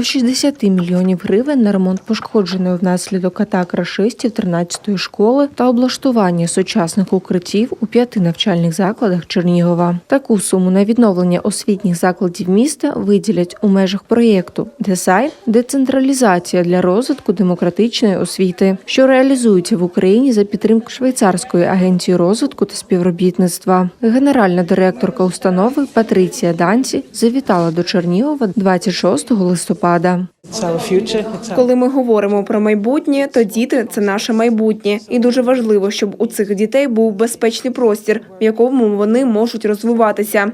до 60 мільйонів гривень на ремонт пошкодженої внаслідок атак рашистів 13-ї школи та облаштування сучасних укриттів у п'яти навчальних закладах Чернігова. Таку суму на відновлення освітніх закладів міста виділять у межах проєкту «Десайн. Децентралізація для розвитку демократичної освіти, що реалізується в Україні за підтримки швейцарської агенції розвитку та співробітництва. Генеральна директорка установи Патриція Данці завітала до Чернігова 26 листопада. Our Коли ми говоримо про майбутнє, то діти це наше майбутнє, і дуже важливо, щоб у цих дітей був безпечний простір, в якому вони можуть розвиватися.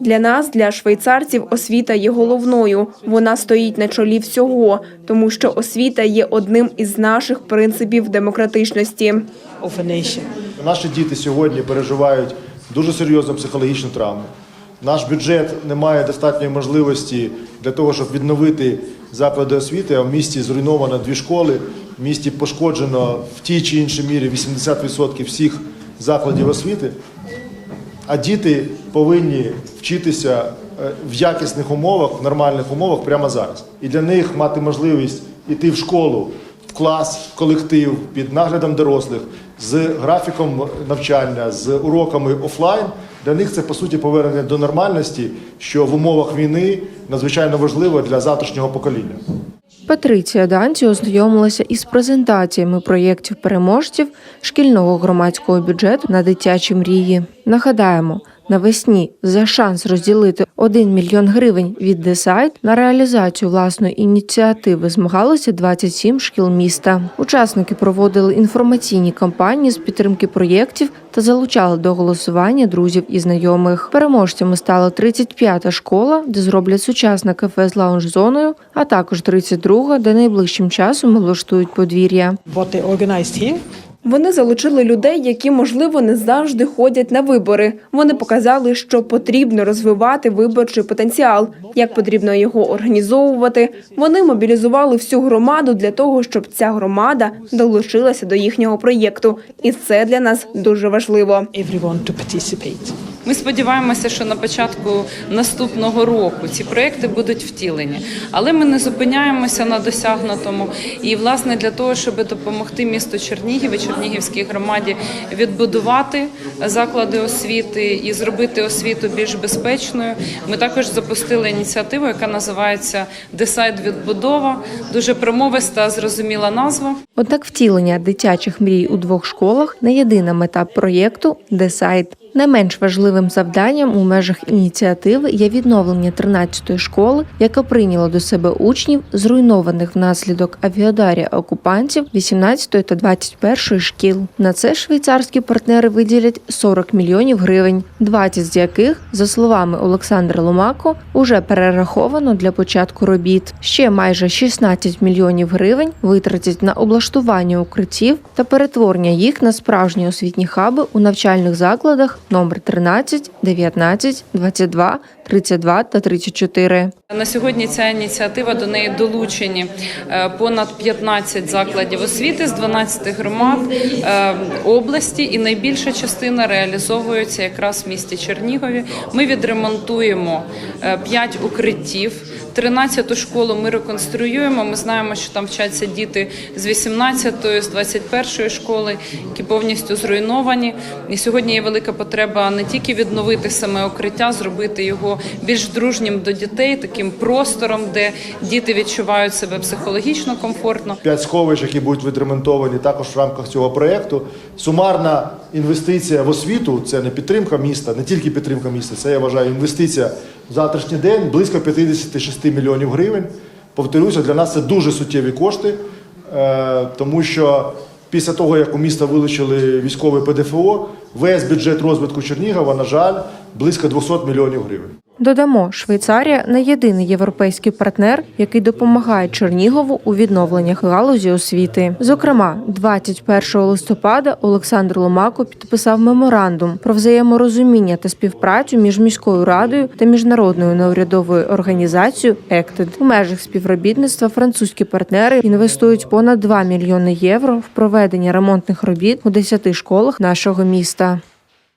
Для нас, для швейцарців, освіта є головною. Вона стоїть на чолі всього, тому що освіта є одним із наших принципів демократичності. Наші діти сьогодні переживають дуже серйозну психологічну травму. Наш бюджет не має достатньої можливості для того, щоб відновити заклади освіти. А в місті зруйновано дві школи. В місті пошкоджено в тій чи іншій мірі 80% всіх закладів освіти. А діти повинні вчитися е, в якісних умовах, в нормальних умовах прямо зараз. І для них мати можливість іти в школу, в клас, в колектив під наглядом дорослих з графіком навчання, з уроками офлайн. Для них це по суті повернення до нормальності, що в умовах війни надзвичайно важливо для завтрашнього покоління. Патриція Данці ознайомилася із презентаціями проєктів переможців шкільного громадського бюджету на дитячі мрії. Нагадаємо, навесні за шанс розділити 1 мільйон гривень від Десайт на реалізацію власної ініціативи змагалися 27 шкіл міста. Учасники проводили інформаційні кампанії з підтримки проєктів та залучали до голосування друзів і знайомих. Переможцями стала 35-та школа, де зроблять сучасне кафе з лаунж-зоною, а також 32-га, де найближчим часом облаштують подвір'я. Вони залучили людей, які, можливо, не завжди ходять на вибори. Вони показали, що потрібно розвивати виборчий потенціал, як потрібно його організовувати. Вони мобілізували всю громаду для того, щоб ця громада долучилася до їхнього проєкту, і це для нас дуже важливо. Ми сподіваємося, що на початку наступного року ці проекти будуть втілені, але ми не зупиняємося на досягнутому. І власне для того, щоб допомогти місту Чернігів і Чернігівській громаді відбудувати заклади освіти і зробити освіту більш безпечною, ми також запустили ініціативу, яка називається Десайд відбудова. Дуже промовиста, зрозуміла назва. Однак втілення дитячих мрій у двох школах не єдина мета проєкту «Десайт». Не менш важливим завданням у межах ініціативи є відновлення 13-ї школи, яка прийняла до себе учнів, зруйнованих внаслідок авіадарія окупантів 18-ї та 21-ї шкіл. На це швейцарські партнери виділять 40 мільйонів гривень, 20 з яких, за словами Олександра Ломако, уже перераховано для початку робіт. Ще майже 16 мільйонів гривень витратять на облаштування укриттів та перетворення їх на справжні освітні хаби у навчальних закладах номер 13, 19, 22, 32 та 34. На сьогодні ця ініціатива до неї долучені е, понад 15 закладів освіти з 12 громад е, області, і найбільша частина реалізовується якраз в місті Чернігові. Ми відремонтуємо 5 укриттів. 13-ту школу ми реконструюємо. Ми знаємо, що там вчаться діти з 18-ї, з 21-ї школи, які повністю зруйновані. І сьогодні є велика потреба не тільки відновити саме укриття, зробити його більш дружнім до дітей, таким простором, де діти відчувають себе психологічно комфортно. П'ять сховищ, які будуть відремонтовані також в рамках цього проєкту. Сумарна інвестиція в освіту це не підтримка міста, не тільки підтримка міста, це я вважаю інвестиція в завтрашній день близько 56 мільйонів гривень. Повторюся, для нас це дуже суттєві кошти, е, тому що після того, як у міста вилучили військове ПДФО, весь бюджет розвитку Чернігова, на жаль, близько 200 мільйонів гривень. Додамо, Швейцарія не єдиний європейський партнер, який допомагає Чернігову у відновленнях галузі освіти. Зокрема, 21 листопада Олександр Ломако підписав меморандум про взаєморозуміння та співпрацю між міською радою та міжнародною неурядовою організацією «ЕКТЕД». У межах співробітництва французькі партнери інвестують понад 2 мільйони євро в проведення ремонтних робіт у 10 школах нашого міста.